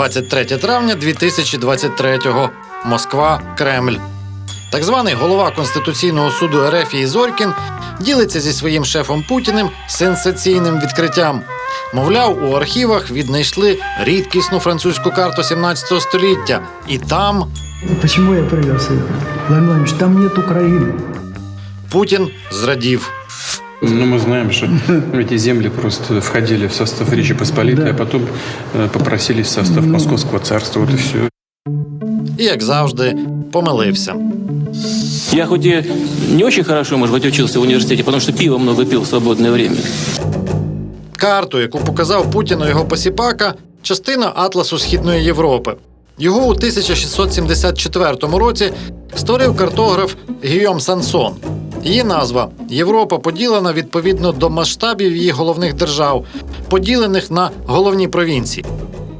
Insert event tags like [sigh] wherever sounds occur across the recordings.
23 травня 2023-го. Москва, Кремль. Так званий голова Конституційного суду Ерефії Зорькін ділиться зі своїм шефом Путіним сенсаційним відкриттям. Мовляв, у архівах віднайшли рідкісну французьку карту 17 століття, і там Почему я привез? Там нет Украины. Путін зрадів. Ну, мы знаем, что [laughs] эти земли просто входили в состав Речи Посполитой, Да. а потом э, попросились в состав Ну. Московского царства. Вот и все. І, як завжди, помилився. Я хоть и не очень хорошо, может быть, учился в университете, потому что пиво много пил в свободное время. Карту, яку показав Путіну його посіпака, частина Атласу Східної Європи. Його у 1674 році створив картограф Гійом Сансон. Її назва Європа поділена відповідно до масштабів її головних держав, поділених на головні провінції.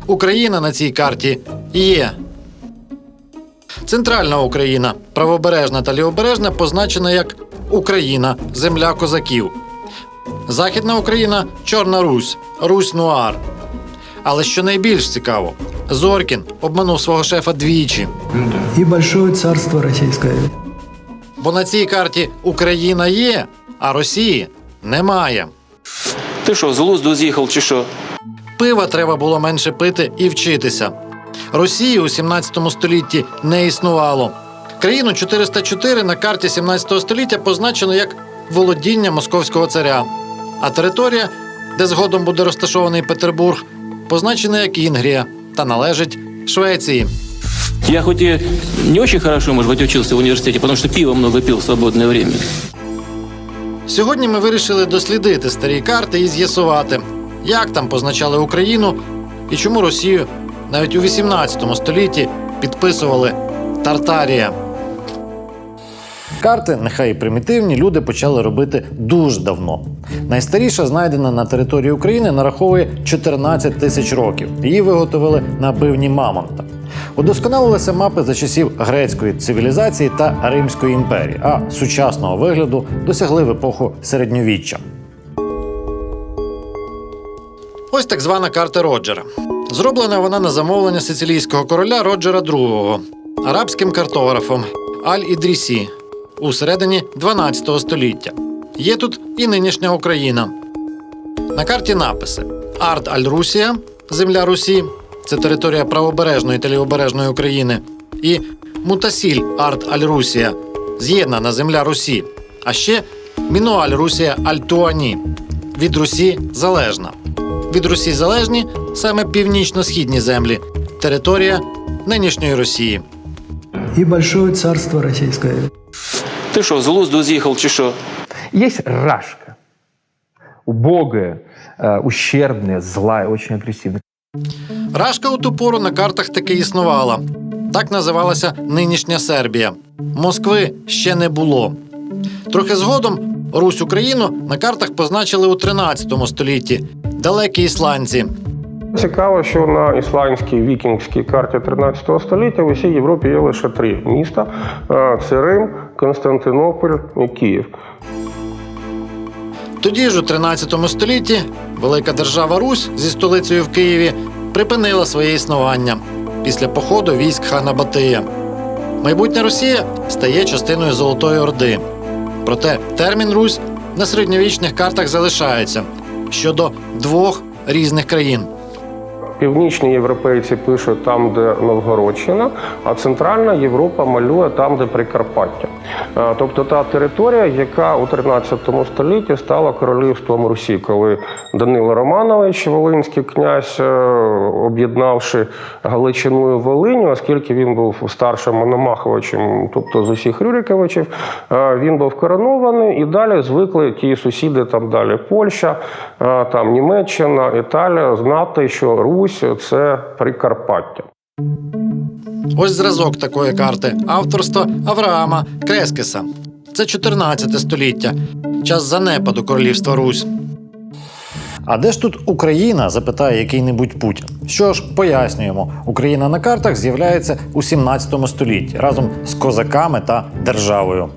Україна на цій карті є. Центральна Україна, правобережна та лівобережна, позначена як Україна, земля козаків. Західна Україна Чорна Русь, Русь Нуар. Але що найбільш цікаво, Зоркін обманув свого шефа двічі, И большое царство российское. бо на цій карті Україна є, а Росії немає. Ты что, с глузду з'їхав чи що? Пива треба було менше пити і вчитися. Росії у 17 столітті не існувало. Країну 404 на карті 17 століття позначено як володіння московського царя. А територія, де згодом буде розташований Петербург, позначена як Інгрія та належить Швеції. Я хоть и не очень хорошо, может быть, учился в университете, потому что пиво много пил в свободное время. Сьогодні ми вирішили дослідити старі карти і з'ясувати, як там позначали Україну і чому Росію навіть у 18 столітті підписували Тартарія. Карти, нехай і примітивні, люди почали робити дуже давно. Найстаріша, знайдена на території України, нараховує 14 тисяч років. Її виготовили на бивні Мамонта. Удосконалилися мапи за часів грецької цивілізації та Римської імперії, а сучасного вигляду досягли в епоху середньовіччя. Ось так звана карта Роджера. Зроблена вона на замовлення сицилійського короля Роджера II, арабським картографом Аль-Ідрісі у середині 12 століття. Є тут і нинішня Україна. На карті написи: Арт Аль-Русія, земля Русі, це територія правобережної та лівобережної України, і Мутасіль Арт Аль-Русія, з'єднана земля Русі. А ще Мінуаль Русія Аль-Туані, від Русі залежна. Від Русі залежні саме північно-східні землі, територія нинішньої Росії. И большое царство российское. Ты что, с глузду з'їхав чи що? Есть рашка. Убогая, э, ущербная, злая, очень агрессивная. Рашка у ту пору на картах таки існувала. Так називалася нинішня Сербія. Москви ще не було. Трохи згодом Русь Україну на картах позначили у 13 столітті далекі ісландці. Цікаво, що на ісландській вікінгській карті 13 століття в усій Європі є лише три міста: Е, це Рим, Константинополь і Київ. Тоді ж у 13 столітті велика держава Русь зі столицею в Києві припинила своє існування після походу військ хана Батия. Майбутня Росія стає частиною Золотої Орди. Проте термін Русь на середньовічних картах залишається щодо двох різних країн. Північні європейці пишуть там, де Новгородщина, а центральна Європа малює там, де Прикарпаття. Е, Тобто та територія, яка у 13 столітті стала королівством Русі, коли Данило Романович, Волинський князь, е, об'єднавши Галичину і Волиню, оскільки він був старшим Мономаховичем, тобто з усіх Рюриковичів, е, він був коронований, і далі звикли ті сусіди, там далі Польща, е, там Німеччина, Італія, знати, що Русь це Прикарпаття. Ось зразок такої карти авторства Авраама Крескеса. Це 14 століття, час занепаду королівства Русь. А де ж тут Україна? запитає який-небудь Путін. Що ж, пояснюємо, Україна на картах з'являється у 17 столітті разом з козаками та державою.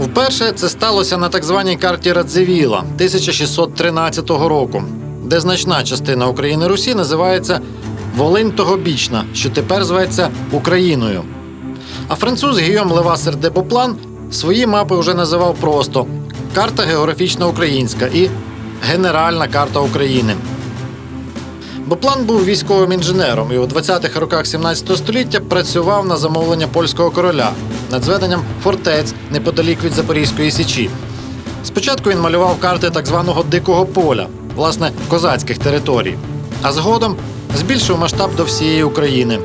Вперше це сталося на так званій карті Радзивіла 1613 року. де значна частина України Русі називається Волинь Тогобічна, що тепер зветься Україною. А француз Гійом Левасер де Боплан свої мапи вже називав просто Карта географічна українська і Генеральна карта України. Боплан був військовим інженером і у 20-х роках 17 століття працював на замовлення польського короля над зведенням фортець неподалік від Запорізької січі. Спочатку він малював карти так званого дикого поля, власне, козацьких територій, а згодом збільшив масштаб до всієї України.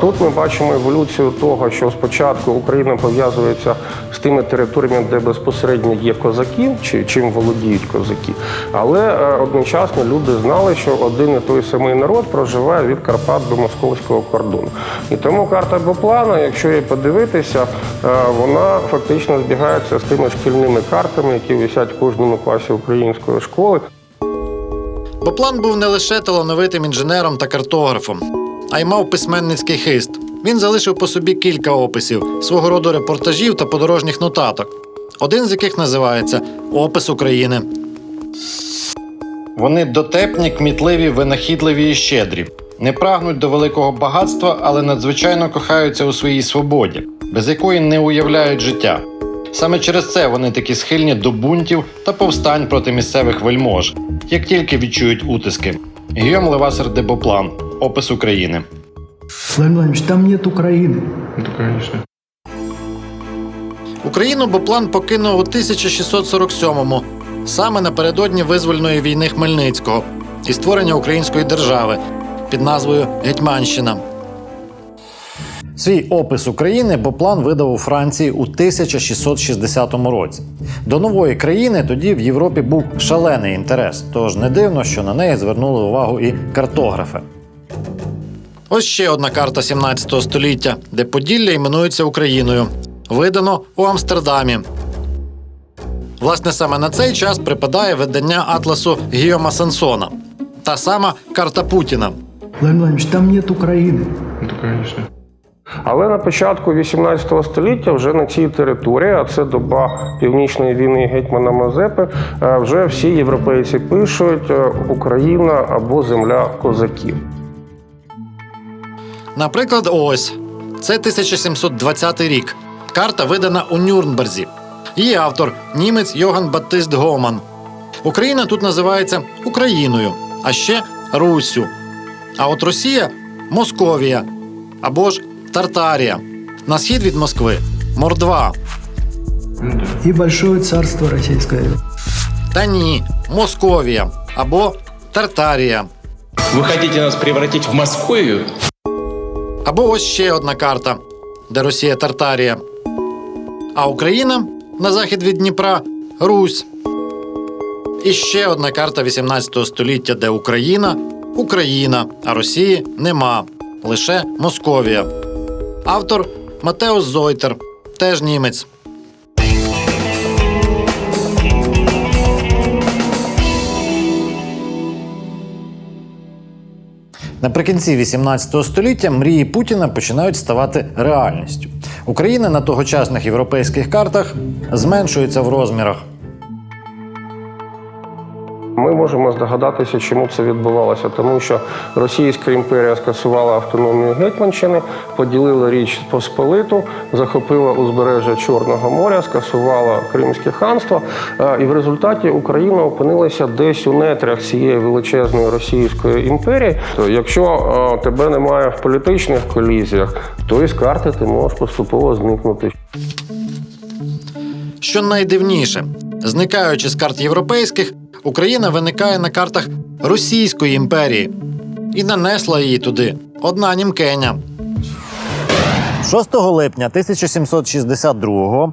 Тут ми бачимо еволюцію того, що спочатку Україна пов'язується з тими територіями, де безпосередньо є козаки, чи чим володіють козаки. Але е, одночасно люди знали, що один і той самий народ проживає від Карпат до московського кордону. І тому карта Боплана, якщо її подивитися, е, вона фактично збігається з тими шкільними картами, які висять в кожному класі української школи. Боплан був не лише талановитим інженером та картографом, а й мав письменницький хист. Він залишив по собі кілька описів, свого роду репортажів та подорожніх нотаток, один з яких називається Опис України. Вони дотепні, кмітливі, винахідливі і щедрі. Не прагнуть до великого багатства, але надзвичайно кохаються у своїй свободі, без якої не уявляють життя. Саме через це вони такі схильні до бунтів та повстань проти місцевих вельмож, як тільки відчують утиски. Гійом Левасер де Боплан. Опис України. Владимир Владимирович, там нет Украины. Это, конечно. Україну Боплан покинув у 1647-му, саме напередодні визвольної війни Хмельницького і створення української держави під назвою Гетьманщина. Свій опис України Боплан видав у Франції у 1660 році. До нової країни тоді в Європі був шалений інтерес, тож не дивно, що на неї звернули увагу і картографи. Ось ще одна карта 17 століття, де Поділля іменується Україною. Видано у Амстердамі. Власне, саме на цей час припадає видання атласу Гіома Сансона. Та сама карта Путіна. Владимир Владимирович, там нет Украины. Это, конечно. Але на початку 18 століття вже на цій території, а це доба північної війни гетьмана Мазепи, е, вже всі європейці пишуть е, Україна або земля козаків. Наприклад, ось це 1720 рік. Карта видана у Нюрнберзі. Її автор німець Йоган Баттист Гоман. Україна тут називається Україною, а ще Руссю. А от Росія Московія або ж Тартарія. На схід від Москви Мордва. И Большое царство Российское. Та ні, Московія або Тартарія. Вы хотите нас превратить в Московию? Або ось ще одна карта, де Росія Тартарія. А Україна на захід від Дніпра Русь. І ще одна карта 18 століття, де Україна Україна, а Росії нема. Лише Московія. Автор Матеус Зойтер, теж німець. Наприкінці 18 століття мрії Путіна починають ставати реальністю. Україна на тогочасних європейських картах зменшується в розмірах. Ми можемо здогадатися, чому це відбувалося, тому що Російська імперія скасувала автономію Гетьманщини, поділила річ Посполиту, захопила узбережжя Чорного моря, скасувала Кримське ханство. Е, І в результаті Україна опинилася десь у нетрях цієї величезної Російської імперії. То якщо е, тебе немає в політичних колізіях, то із карти ти можеш поступово зникнути. Що найдивніше, зникаючи з карт європейських, Україна виникає на картах Російської імперії і нанесла її туди одна німкеня. 6 липня 1762-го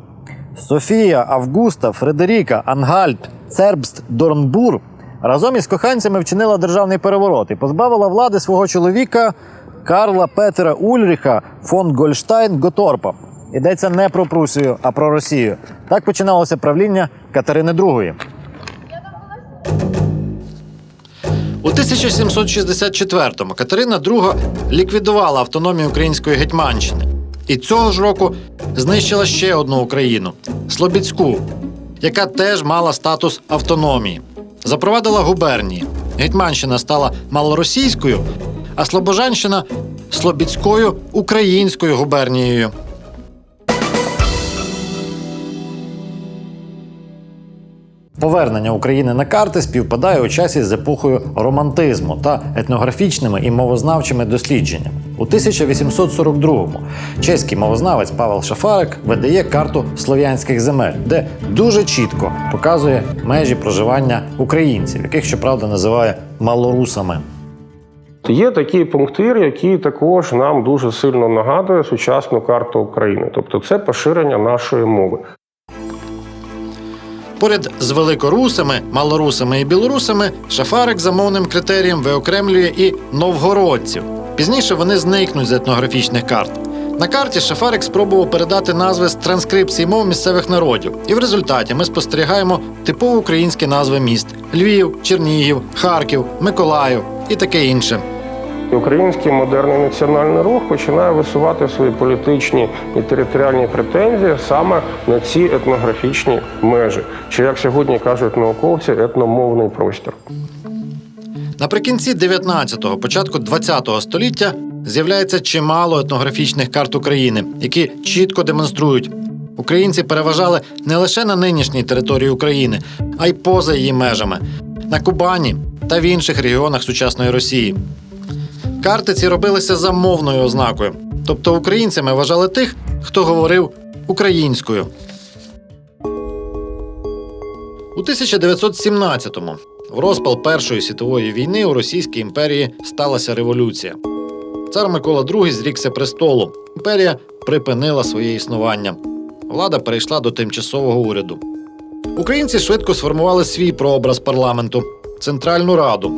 Софія Августа Фредеріка Ангальп Цербст Дорнбур разом із коханцями вчинила державний переворот і позбавила влади свого чоловіка Карла Петера Ульріха фон Гольштайн Готорпа. Йдеться не про Прусію, а про Росію. Так починалося правління Катерини II. У 1764-му Катерина II ліквідувала автономію української гетьманщини. І цього ж року знищила ще одну Україну Слобідську, яка теж мала статус автономії. Запровадила губернії Гетьманщина стала малоросійською, а Слобожанщина Слобідською українською губернією. Повернення України на карти співпадає у часі з епохою романтизму та етнографічними і мовознавчими дослідженнями. У 1842-му чеський мовознавець Павел Шафарик видає карту слов'янських земель, де дуже чітко показує межі проживання українців, яких щоправда називає малорусами. Є такий пунктир, який також нам дуже сильно нагадує сучасну карту України. Тобто це поширення нашої мови. Поряд з великорусами, малорусами і білорусами Шафарик за мовним критерієм виокремлює і новгородців. Пізніше вони зникнуть з етнографічних карт. На карті Шафарик спробував передати назви з транскрипції мов місцевих народів, і в результаті ми спостерігаємо типово українські назви міст: Львів, Чернігів, Харків, Миколаїв і таке інше. Український модерний національний рух починає висувати свої політичні і територіальні претензії саме на ці етнографічні межі, чи як сьогодні кажуть науковці, етномовний простір. Наприкінці 19-го, початку 20-го століття з'являється чимало етнографічних карт України, які чітко демонструють, українці переважали не лише на нинішній території України, а й поза її межами на Кубані та в інших регіонах сучасної Росії. Карти ці робилися за мовною ознакою, тобто українцями вважали тих, хто говорив українською. У 1917-му в розпал Першої світової війни у Російській імперії сталася революція. Цар Микола II зрікся престолу. Імперія припинила своє існування. Влада перейшла до тимчасового уряду. Українці швидко сформували свій прообраз парламенту Центральну Раду,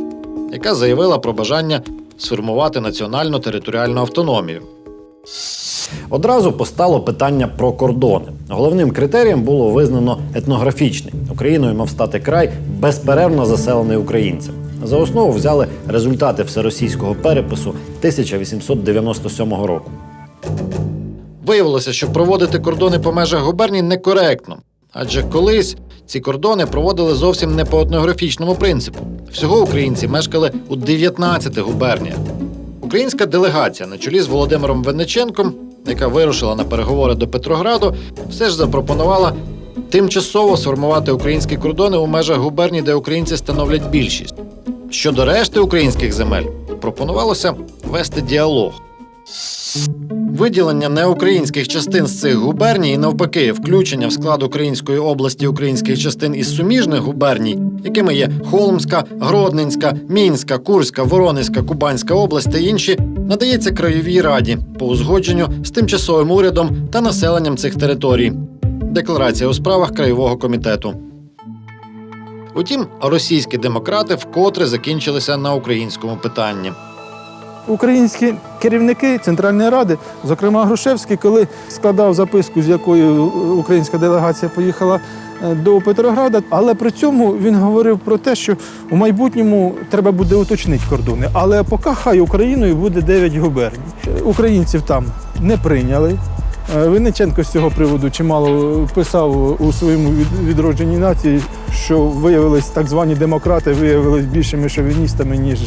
яка заявила про бажання сформувати національну територіальну автономію. Одразу постало питання про кордони. Головним критерієм було визнано етнографічний. Україною мав стати край безперервно заселений українцями. За основу взяли результати всеросійського перепису 1897 року. Виявилося, що проводити кордони по межах губерній некоректно, адже колись ці кордони проводили зовсім не по етнографічному принципу. Всього українці мешкали у 19 губерніях. Українська делегація на чолі з Володимиром Венниченком, яка вирушила на переговори до Петрограду, все ж запропонувала тимчасово сформувати українські кордони у межах губерній, де українці становлять більшість. Щодо решти українських земель, пропонувалося вести діалог. Виділення неукраїнських частин з цих губерній і навпаки, включення в склад Української області українських частин із суміжних губерній, якими є Холмська, Гродненська, Мінська, Курська, Воронезька, Кубанська область та інші, надається краєвій раді по узгодженню з тимчасовим урядом та населенням цих територій. Декларація у справах краєвого комітету. Утім, російські демократи вкотре закінчилися на українському питанні. Українські керівники Центральної Ради, зокрема Грушевський, коли складав записку, з якою українська делегація поїхала е, до Петрограда, але при цьому він говорив про те, що у майбутньому треба буде уточнити кордони. Але поки хай Україною буде 9 губерній. Українців там не прийняли. Е, Винниченко з цього приводу чимало писав у своєму відродженні нації, що виявились так звані демократи, виявились більшими шовіністами, ніж,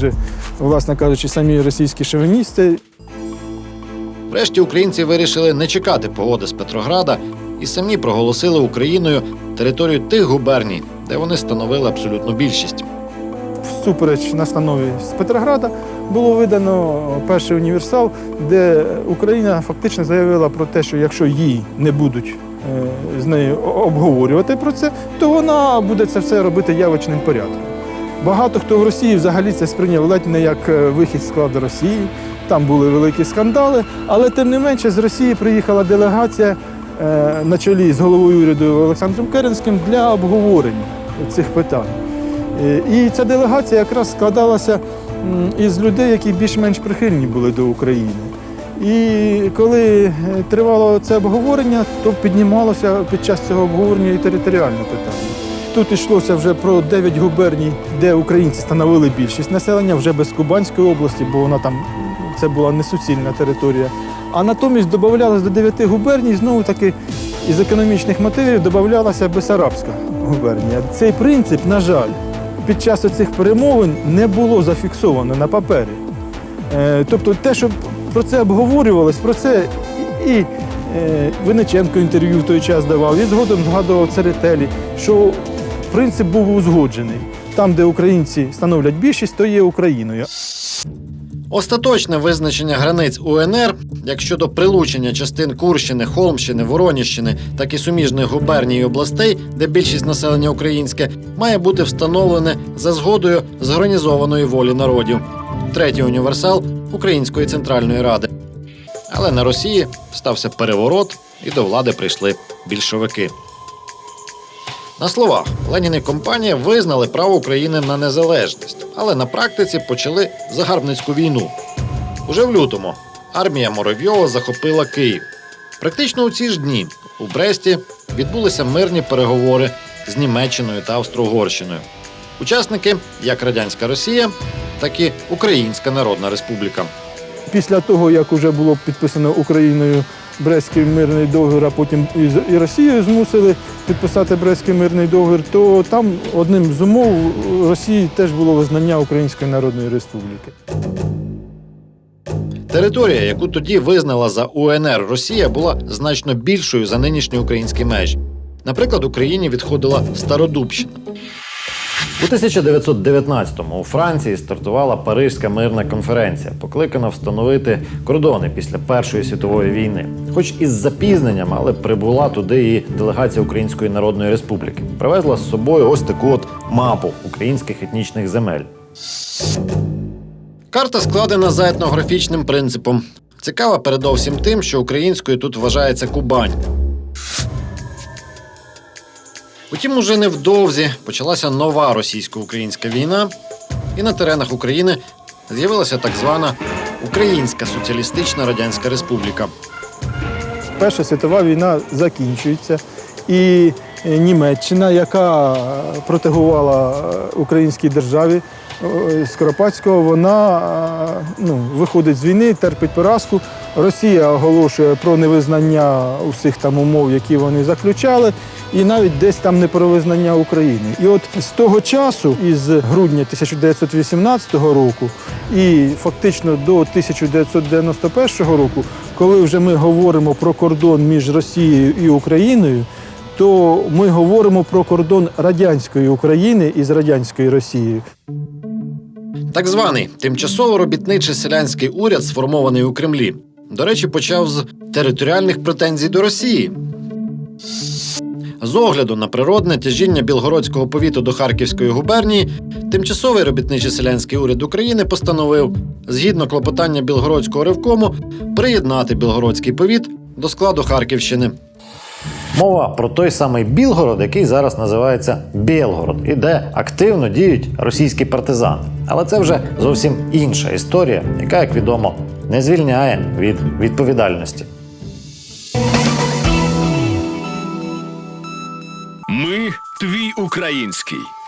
власне кажучи, самі російські шовіністи. Врешті українці вирішили не чекати погоди з Петрограда і самі проголосили Україною територію тих губерній, де вони становили абсолютну більшість. Всупереч настанові з Петрограда було видано перший універсал, де Україна фактично заявила про те, що якщо їй не будуть е, з нею обговорювати про це, то вона буде це все робити явочним порядком. Багато хто в Росії взагалі це сприйняв ледь не як е, вихід складу Росії. Там були великі скандали, але тим не менше з Росії приїхала делегація е, на чолі з головою уряду Олександром Керенським для обговорення цих питань. Е, І ця делегація якраз складалася із людей, які більш-менш прихильні були до України. І коли е, тривало це обговорення, то піднімалося під час цього обговорення і територіальне питання. Тут йшлося вже про 9 губерній, де українці становили більшість населення, вже без Кубанської області, бо вона там це була несуцільна територія. А натомість додавалося до 9 губерній, знову таки із економічних мотивів додавалася Бесарабська губернія. Цей принцип, на жаль, під час цих перемовин не було зафіксовано на папері. Е, Тобто те, що про це обговорювалось, про це і е, Винниченко інтерв'ю в той час давав, і згодом згадував Церетелі, що принцип був узгоджений. Там, де українці становлять більшість, то є Україною. Остаточне визначення границь УНР, як щодо прилучення частин Курщини, Холмщини, Вороніщини, так і суміжних губерній областей, де більшість населення українське, має бути встановлене за згодою зорганізованої волі народів. Третій універсал Української центральної ради. Але на Росії стався переворот, і до влади прийшли більшовики. На словах Ленін і компанія визнали право України на незалежність, але на практиці почали загарбницьку війну. Уже в лютому армія Моровйова захопила Київ. Практично у ці ж дні у Бресті відбулися мирні переговори з Німеччиною та Австро-Угорщиною. Учасники як Радянська Росія, так і Українська Народна Республіка. Після того, як вже було підписано Україною Брестський мирний договір, а потім і Росією змусили підписати Брестський мирний договір, то там одним з умов Росії теж було визнання Української Народної Республіки. Територія, яку тоді визнала за УНР Росія, була значно більшою за нинішні українські межі. Наприклад, Україні відходила Стародубщина. У 1919-му у Франції стартувала Паризька мирна конференція, покликана встановити кордони після Першої світової війни. Хоч із запізненням, але прибула туди і делегація Української Народної Республіки. Привезла з собою ось таку от мапу українських етнічних земель. Карта складена за етнографічним принципом. Цікава передовсім тим, що українською тут вважається Кубань. Утім, уже невдовзі почалася нова російсько-українська війна, і на теренах України з'явилася так звана Українська Соціалістична Радянська Республіка. Перша світова війна закінчується, і е, Німеччина, яка протегувала е, українській державі е, Скоропадського, вона е, ну, виходить з війни, терпить поразку. Росія оголошує про невизнання усіх там умов, які вони заключали, і навіть десь там не про визнання України. І от з того часу, із грудня 1918 року, і фактично до 1991 року, коли вже ми говоримо про кордон між Росією і Україною, то ми говоримо про кордон радянської України із радянською Росією. Так званий тимчасово робітничий селянський уряд, сформований у Кремлі, до речі, почав з територіальних претензій до Росії. З огляду на природне тяжіння Білгородського повіту до Харківської губернії, тимчасовий робітничий селянський уряд України постановив, згідно клопотання Білгородського ревкому, приєднати Білгородський повіт до складу Харківщини. Мова про той самий Білгород, який зараз називається Білгород, і де активно діють російські партизани. Але це вже зовсім інша історія, яка, як відомо, не звільняє від відповідальності. Ми твій український.